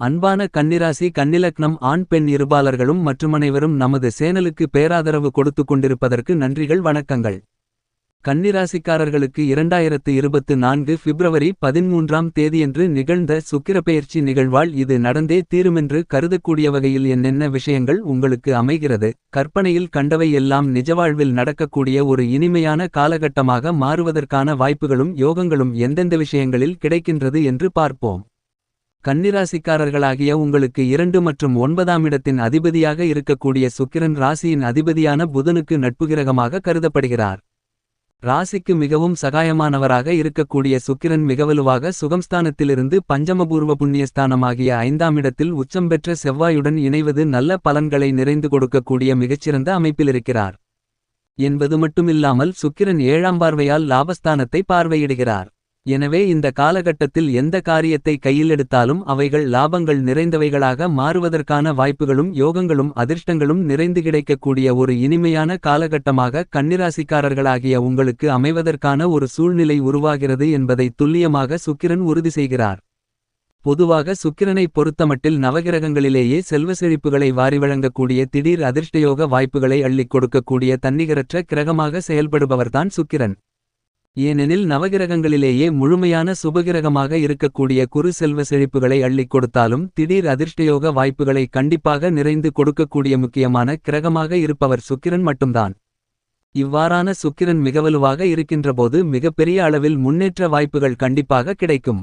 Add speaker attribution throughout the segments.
Speaker 1: அன்பான கன்னிராசி கன்னிலக்னம் ஆண் பெண் இருபாலர்களும் மற்றுமனைவரும் நமது சேனலுக்கு பேராதரவு கொடுத்துக் கொண்டிருப்பதற்கு நன்றிகள் வணக்கங்கள். கன்னிராசிக்காரர்களுக்கு இரண்டாயிரத்து இருபத்து நான்கு பிப்ரவரி பதிமூன்றாம் தேதியன்று நிகழ்ந்த சுக்கிரப்பெயர்ச்சி நிகழ்வால் இது நடந்தே தீருமென்று கருதக்கூடிய வகையில் என்னென்ன விஷயங்கள் உங்களுக்கு அமைகிறது? கற்பனையில் கண்டவை எல்லாம் நிஜவாழ்வில் நடக்கக்கூடிய ஒரு இனிமையான காலகட்டமாக மாறுவதற்கான வாய்ப்புகளும் யோகங்களும் எந்தெந்த விஷயங்களில் கிடைக்கின்றது என்று பார்ப்போம். கன்னிராசிக்காரர்களாகிய உங்களுக்கு இரண்டு மற்றும் ஒன்பதாம் இடத்தின் அதிபதியாக இருக்கக்கூடிய சுக்கிரன் ராசியின் அதிபதியான புதனுக்கு நட்புகிரகமாக கருதப்படுகிறார். ராசிக்கு மிகவும் சகாயமானவராக இருக்கக்கூடிய சுக்கிரன் மிகவலுவாக சுகம்ஸ்தானத்திலிருந்து பஞ்சமபூர்வ புண்ணியஸ்தானமாகிய ஐந்தாம் இடத்தில் உச்சம் பெற்ற செவ்வாயுடன் இணைவது நல்ல பலன்களை நிறைந்து கொடுக்கக்கூடிய மிகச்சிறந்த அமைப்பிலிருக்கிறார். என்பது மட்டுமில்லாமல் சுக்கிரன் ஏழாம் பார்வையால் லாபஸ்தானத்தை பார்வையிடுகிறார். எனவே இந்த காலகட்டத்தில் எந்த காரியத்தை கையிலெடுத்தாலும் அவைகள் லாபங்கள் நிறைந்தவைகளாக மாறுவதற்கான வாய்ப்புகளும் யோகங்களும் அதிர்ஷ்டங்களும் நிறைந்து கிடைக்கக்கூடிய ஒரு இனிமையான காலகட்டமாக கன்னிராசிக்காரர்களாகிய உங்களுக்கு அமைவதற்கான ஒரு சூழ்நிலை உருவாகிறது என்பதை துல்லியமாக சுக்கிரன் உறுதி செய்கிறார். பொதுவாக சுக்கிரனை பொறுத்தமட்டில் நவகிரகங்களிலேயே செல்வ செழிப்புகளை வாரி வழங்கக்கூடிய திடீர் அதிர்ஷ்டயோக வாய்ப்புகளை அள்ளிக் கொடுக்கக்கூடிய தன்னிகரற்ற கிரகமாக செயல்படுபவர்தான் சுக்கிரன். ஏனெனில் நவகிரகங்களிலேயே முழுமையான சுபகிரகமாக இருக்கக்கூடிய குறு செல்வ செழிப்புகளை அள்ளிக் கொடுத்தாலும் திடீர் அதிர்ஷ்டயோக வாய்ப்புகளை கண்டிப்பாக நிறைந்து கொடுக்கக்கூடிய முக்கியமான கிரகமாக இருப்பவர் சுக்கிரன் மட்டும்தான். இவ்வாறான சுக்கிரன் மிகவலுவாக இருக்கின்றபோது மிகப்பெரிய அளவில் முன்னேற்ற வாய்ப்புகள் கண்டிப்பாக கிடைக்கும்.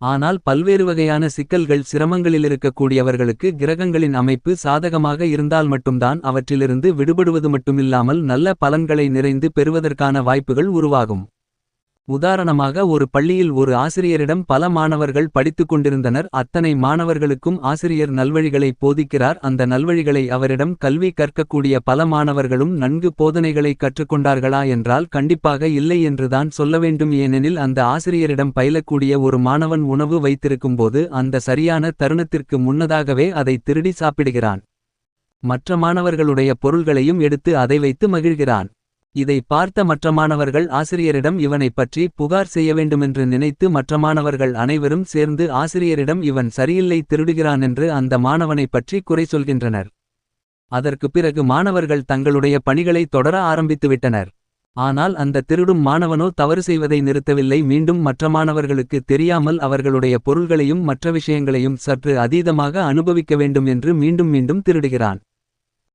Speaker 1: ஆனால் பல்வேறு வகையான சிக்கல்கள் சிரமங்களிலிருக்கக்கூடியவர்களுக்கு கிரகங்களின் அமைப்பு சாதகமாக இருந்தால் மட்டும்தான் அவற்றிலிருந்து விடுபடுவது மட்டுமில்லாமல் நல்ல பலன்களை நிறைந்து பெறுவதற்கான வாய்ப்புகள் உருவாகும். உதாரணமாக ஒரு பள்ளியில் ஒரு ஆசிரியரிடம் பல மாணவர்கள் படித்துக் கொண்டிருந்தனர். அத்தனை மாணவர்களுக்கும் ஆசிரியர் நல்வழிகளை போதிக்கிறார். அந்த நல்வழிகளை அவரிடம் கல்வி கற்கக்கூடிய பல மாணவர்களும் நன்கு போதனைகளை கற்றுக்கொண்டார்களா என்றால் கண்டிப்பாக இல்லை என்றுதான் சொல்ல வேண்டும். ஏனெனில் அந்த ஆசிரியரிடம் பயிலக்கூடிய ஒரு மாணவன் உணவு வைத்திருக்கும்போது அந்த சரியான தருணத்திற்கு முன்னதாகவே அதை திருடி சாப்பிடுகிறான். மற்ற மாணவர்களுடைய பொருள்களையும் எடுத்து அதை வைத்து மகிழ்கிறான். இதை பார்த்த மற்ற மாணவர்கள் ஆசிரியரிடம் இவனைப் பற்றி புகார் செய்ய வேண்டுமென்று நினைத்து மற்ற மாணவர்கள் அனைவரும் சேர்ந்து ஆசிரியரிடம் இவன் சரியில்லை திருடுகிறான் என்று அந்த மாணவனைப் பற்றி குறை சொல்கின்றனர். அதற்குப் பிறகு மாணவர்கள் தங்களுடைய பணிகளை தொடர ஆரம்பித்துவிட்டனர். ஆனால் அந்த திருடும் மாணவனோ தவறு செய்வதை நிறுத்தவில்லை. மீண்டும் மற்ற மாணவர்களுக்கு தெரியாமல் அவர்களுடைய பொருள்களையும் மற்ற விஷயங்களையும் சற்று அதீதமாக அனுபவிக்க வேண்டும் என்று மீண்டும் மீண்டும் திருடுகிறான்.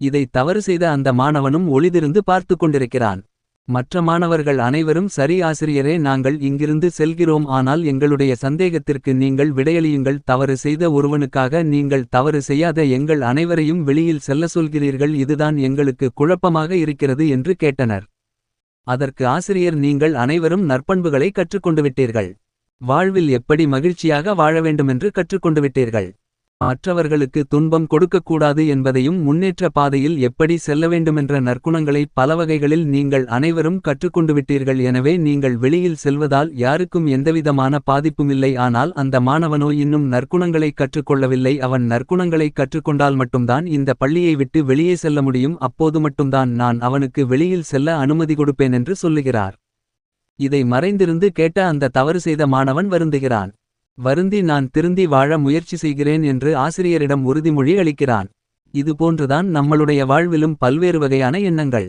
Speaker 1: இதை தவறு செய்த அந்த மாணவனும் ஒளிதிருந்து பார்த்து கொண்டிருக்கிறான். மற்ற மாணவர்கள் அனைவரும் சரி ஆசிரியரே நாங்கள் இங்கிருந்து செல்கிறோம். ஆனால் எங்களுடைய சந்தேகத்திற்கு நீங்கள் விடையளியுங்கள். தவறு செய்த ஒருவனுக்காக நீங்கள் தவறு செய்யாத எங்கள் அனைவரையும் வெளியில் செல்ல சொல்கிறீர்கள். இதுதான் எங்களுக்கு குழப்பமாக இருக்கிறது என்று கேட்டனர். அதற்கு ஆசிரியர் நீங்கள் அனைவரும் நற்பண்புகளை கற்றுக்கொண்டு விட்டீர்கள். வாழ்வில் எப்படி மகிழ்ச்சியாக வாழ வேண்டுமென்று கற்றுக்கொண்டு விட்டீர்கள். மற்றவர்களுக்கு துன்பம் கொடுக்கக்கூடாது என்பதையும் முன்னேற்ற பாதையில் எப்படி செல்ல வேண்டுமென்ற நற்குணங்களை பல வகைகளில் நீங்கள் அனைவரும் கற்றுக்கொண்டு விட்டீர்கள் எனவே நீங்கள் வெளியில் செல்வதால் யாருக்கும் எந்தவிதமான பாதிப்புமில்லை ஆனால் அந்த மாணவனோ இன்னும் நற்குணங்களை கற்றுக்கொள்ளவில்லை. அவன் நற்குணங்களை கற்றுக்கொண்டால் மட்டும்தான் இந்த பள்ளியை விட்டு வெளியே செல்ல முடியும். அப்போது மட்டும்தான் நான் அவனுக்கு வெளியில் செல்ல அனுமதி கொடுப்பேன் என்று சொல்லுகிறார். இதை மறைந்திருந்து கேட்ட அந்த தவறு செய்த மாணவன் வருந்துகிறான். வருந்தி நான் திருந்தி வாழ முயற்சி செய்கிறேன் என்று ஆசிரியரிடம் உறுதிமொழி அளிக்கிறான். இதுபோன்றுதான் நம்மளுடைய வாழ்விலும் பல்வேறு வகையான எண்ணங்கள்.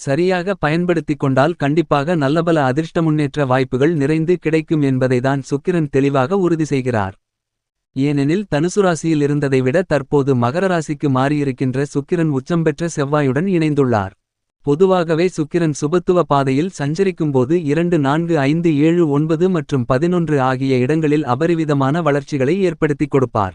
Speaker 1: சரியாக பயன்படுத்திக் கொண்டால் கண்டிப்பாக நல்லபல அதிர்ஷ்ட முன்னேற்ற வாய்ப்புகள் நிறைந்து கிடைக்கும் என்பதைதான் சுக்கிரன் தெளிவாக உறுதி செய்கிறார். ஏனெனில் தனுசு ராசியில் இருந்ததை விட தற்போது மகர ராசிக்கு மாறியிருக்கின்ற சுக்கிரன் உச்சம் பெற்ற செவ்வாயுடன் இணைந்துள்ளார். பொதுவாகவே சுக்கிரன் சுபத்துவ பாதையில் சஞ்சரிக்கும்போது இரண்டு நான்கு ஐந்து ஏழு ஒன்பது மற்றும் பதினொன்று ஆகிய இடங்களில் அபரிவிதமான வளர்ச்சிகளை ஏற்படுத்திக் கொடுப்பார்.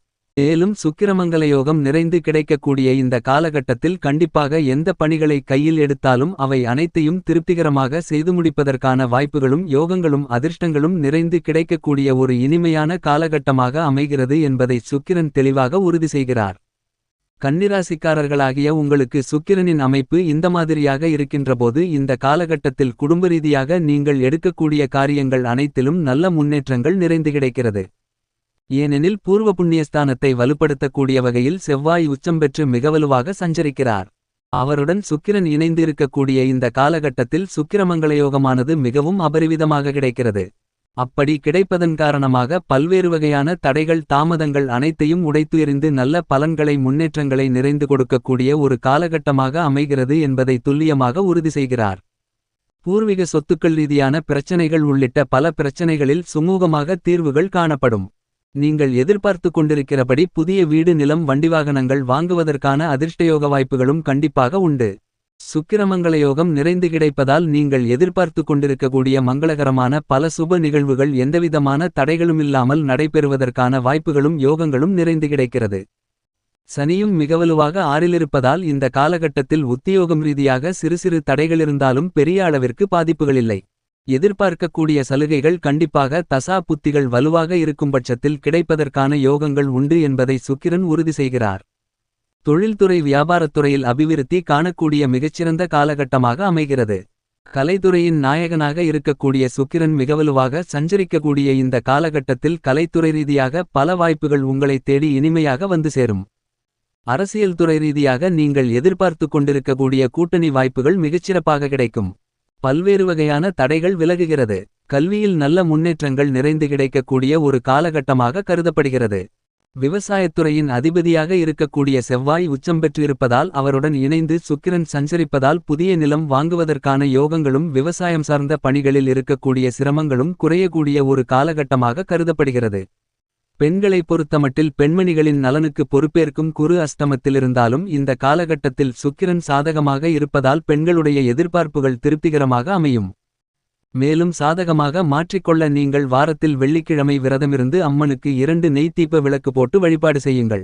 Speaker 1: மேலும் சுக்கிரமங்கல யோகம் நிறைந்து கிடைக்கக்கூடிய இந்த காலகட்டத்தில் கண்டிப்பாக எந்த பணிகளை கையில் எடுத்தாலும் அவை அனைத்தையும் திருப்திகரமாக செய்து முடிப்பதற்கான வாய்ப்புகளும் யோகங்களும் அதிர்ஷ்டங்களும் நிறைந்து கிடைக்கக்கூடிய ஒரு இனிமையான காலகட்டமாக அமைகிறது என்பதை சுக்கிரன் தெளிவாக உறுதி செய்கிறார். கன்னிராசிக்காரர்களாகிய உங்களுக்கு சுக்கிரனின் அமைப்பு இந்த மாதிரியாக இருக்கின்றபோது இந்த காலகட்டத்தில் குடும்ப ரீதியாக நீங்கள் எடுக்கக்கூடிய காரியங்கள் அனைத்திலும் நல்ல முன்னேற்றங்கள் நிறைந்து கிடைக்கிறது. ஏனெனில் பூர்வ புண்ணியஸ்தானத்தை வலுப்படுத்தக்கூடிய வகையில் செவ்வாய் உச்சம் பெற்று மிகவலுவாக சஞ்சரிக்கிறார். அவருடன் சுக்கிரன் இணைந்திருக்கக்கூடிய இந்த காலகட்டத்தில் சுக்கிரமங்களயோகமானது மிகவும் அபரிவிதமாக கிடைக்கிறது. அப்படி கிடைப்பதன் காரணமாக பல்வேறு வகையான தடைகள் தாமதங்கள் அனைத்தையும் உடைத்து எறிந்து நல்ல பலன்களை முன்னேற்றங்களை நிறைந்து கொடுக்கக்கூடிய ஒரு காலகட்டமாக அமைகிறது என்பதை துல்லியமாக உறுதி செய்கிறார். பூர்வீக சொத்துக்கள் ரீதியான பிரச்சனைகள் உள்ளிட்ட பல பிரச்சனைகளில் சுமூகமாக தீர்வுகள் காணப்படும். நீங்கள் எதிர்பார்த்து கொண்டிருக்கிறபடி புதிய வீடு நிலம் வண்டிவாகனங்கள் வாங்குவதற்கான அதிர்ஷ்டயோக வாய்ப்புகளும் கண்டிப்பாக உண்டு. சுக்கிரமங்கள யோகம் நிறைந்து கிடைப்பதால் நீங்கள் எதிர்பார்த்து கொண்டிருக்கக்கூடிய மங்களகரமான பல சுப நிகழ்வுகள் எந்தவிதமான தடைகளுமில்லாமல் நடைபெறுவதற்கான வாய்ப்புகளும் யோகங்களும் நிறைந்து கிடைக்கிறது. சனியும் மிகவலுவாக ஆறிலிருப்பதால் இந்த காலகட்டத்தில் உத்தியோகம் ரீதியாக சிறு சிறு தடைகளிருந்தாலும் பெரிய அளவிற்கு பாதிப்புகளில்லை எதிர்பார்க்கக்கூடிய சலுகைகள் கண்டிப்பாக தசா புத்திகள் வலுவாக இருக்கும் பட்சத்தில் கிடைப்பதற்கான யோகங்கள் உண்டு என்பதை சுக்கிரன் உறுதி செய்கிறார். தொழில்துறை வியாபாரத்துறையில் அபிவிருத்தி காணக்கூடிய மிகச்சிறந்த காலகட்டமாக அமைகிறது. கலைத்துறையின் நாயகனாக இருக்கக்கூடிய சுக்கிரன் மிகவலுவாக சஞ்சரிக்கக்கூடிய இந்த காலகட்டத்தில் கலைத்துறை ரீதியாக பல வாய்ப்புகள் உங்களை தேடி இனிமையாக வந்து சேரும். அரசியல் துறை ரீதியாக நீங்கள் எதிர்பார்த்து கொண்டிருக்கக்கூடிய கூட்டணி வாய்ப்புகள் மிகச்சிறப்பாக கிடைக்கும். பல்வேறு வகையான தடைகள் விலகுகிறது கல்வியில் நல்ல முன்னேற்றங்கள் நிறைந்து கிடைக்கக்கூடிய ஒரு காலகட்டமாக கருதப்படுகிறது விவசாயத்துறையின் அதிபதியாக இருக்கக்கூடிய செவ்வாய் உச்சம் பெற்றிருப்பதால் அவருடன் இணைந்து சுக்கிரன் சஞ்சரிப்பதால் புதிய நிலம் வாங்குவதற்கான யோகங்களும் விவசாயம் சார்ந்த பணிகளில் இருக்கக்கூடிய சிரமங்களும் குறையக்கூடிய ஒரு காலகட்டமாக கருதப்படுகிறது. பெண்களைப் பொறுத்தமட்டில் பெண்மணிகளின் நலனுக்கு பொறுப்பேற்கும் குரு அஸ்தமத்திலிருந்தாலும் இந்த காலகட்டத்தில் சுக்கிரன் சாதகமாக இருப்பதால் பெண்களுடைய எதிர்பார்ப்புகள் திருப்திகரமாக அமையும். மேலும் சாதகமாக மாற்றிக்கொள்ள நீங்கள் வாரத்தில் வெள்ளிக்கிழமை விரதமிருந்து அம்மனுக்கு இரண்டு நெய்த்தீப்ப விளக்கு போட்டு வழிபாடு செய்யுங்கள்.